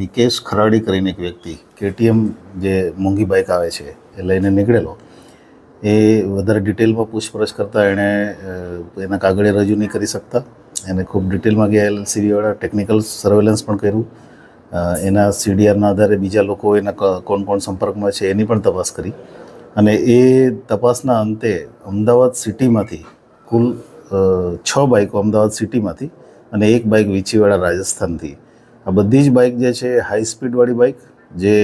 વિકેશ ખરાડી કરીને એક વ્યક્તિ, કેટીએમ જે મોંઘી બાઇક આવે છે, એ લઈને નીકળેલો, એ વધારે ડિટેલમાં પૂછપરછ કરતાં એણે એના કાગળે રજૂ નહીં કરી શકતા. એને ખૂબ ડિટેલમાં ગયા એલસીબીવાળા ટેકનિકલ સર્વેલન્સ પણ કર્યું. એના સીડીઆરના આધારે બીજા લોકો એના કોણ કોણ સંપર્કમાં છે એની પણ તપાસ કરી. અને એ તપાસના અંતે અમદાવાદ સિટીમાંથી કુલ છ બાઇકો અમદાવાદ સિટીમાંથી અને એક બાઇક વીંછીવાડા રાજસ્થાનથી આ બધી જ બાઇક જે છે હાઈ સ્પીડવાળી બાઇક જે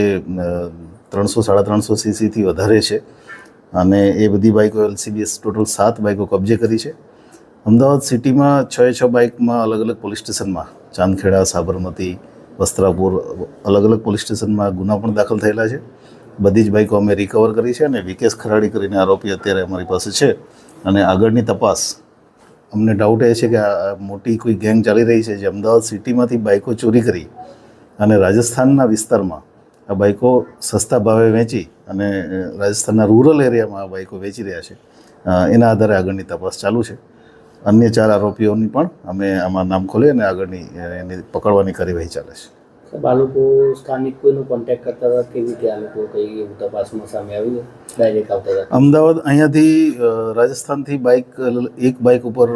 ત્રણસો, સાડા ત્રણસો સીસીથી વધારે છે. અને એ બધી બાઇકો એલસીબીએસ ટોટલ સાત બાઇકો કબજે કરી છે. અમદાવાદ સિટીમાં છ છ બાઇકમાં અલગ અલગ પોલીસ સ્ટેશનમાં ચાંદખેડા, સાબરમતી, વસ્ત્રાપુર, અલગ અલગ પોલીસ સ્ટેશનમાં ગુના પણ દાખલ થયેલા છે. બધી જ બાઇકો અમે રિકવર કરી છે અને વિકેશ ખરાડી કરીને આરોપી અત્યારે અમારી પાસે છે. અને આગળની તપાસ અમને ડાઉટ એ છે કે આ મોટી કોઈ ગેંગ ચાલી રહી છે જે અમદાવાદ સિટીમાંથી બાઇકો ચોરી કરી અને રાજસ્થાનના વિસ્તારમાં આ બાઇકો સસ્તા ભાવે વેચી અને રાજસ્થાનના રૂરલ એરિયામાં આ બાઇકો વેચી રહ્યા છે. એના આધારે આગળની તપાસ ચાલુ છે. અન્ય ચાર આરોપીઓની પણ અમે આમાં નામ ખોલી અને આગળની એની પકડવાની કાર્યવાહી ચાલે છે. આ લોકો સ્થાનિક કોઈનો કોન્ટેક્ટ કરતા હતા? કેવી રીતે આ લોકો કઈ એવું તપાસમાં સામે આવ્યું? અમદાવાદ અહીંયાથી રાજસ્થાનથી બાઇક એક બાઇક ઉપર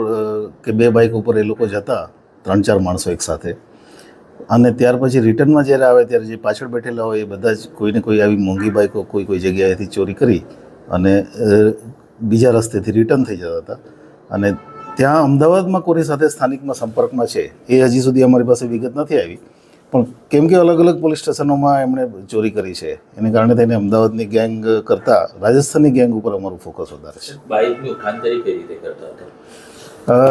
કે બે બાઇક ઉપર એ લોકો જતા, ત્રણ ચાર માણસો એક સાથે. અને ત્યાર પછી રિટર્નમાં જ્યારે આવે ત્યારે જે પાછળ બેઠેલા હોય એ બધા જ કોઈને કોઈ આવી મોંઘી બાઇકો કોઈ કોઈ જગ્યાએથી ચોરી કરી અને બીજા રસ્તેથી રિટર્ન થઈ જતા હતા. અને ત્યાં અમદાવાદમાં કોની સાથે સ્થાનિકમાં સંપર્કમાં છે. એ હજી સુધી અમારી પાસે વિગત નથી આવી. પણ કેમ કે અલગ અલગ પોલીસ સ્ટેશનોમાં એમણે ચોરી કરી છે. એને કારણે થઈને અમદાવાદની ગેંગ કરતાં રાજસ્થાનની ગેંગ ઉપર અમારું ફોકસ વધારે છે. બાઇકની ઉખાંતરી કઈ રીતે કરતા હતા?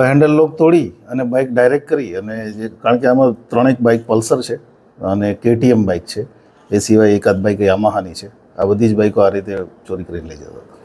હેન્ડલ લોક તોડી અને બાઇક ડાયરેક્ટ કરી અને જે કારણ કે આમાં ત્રણેક બાઇક પલ્સર છે અને કેટીએમ બાઇક છે. એ સિવાય એકાદ બાઇક યામાહાની છે. આ બધી જ બાઇકો આ રીતે ચોરી કરીને લઈ જતા હતા.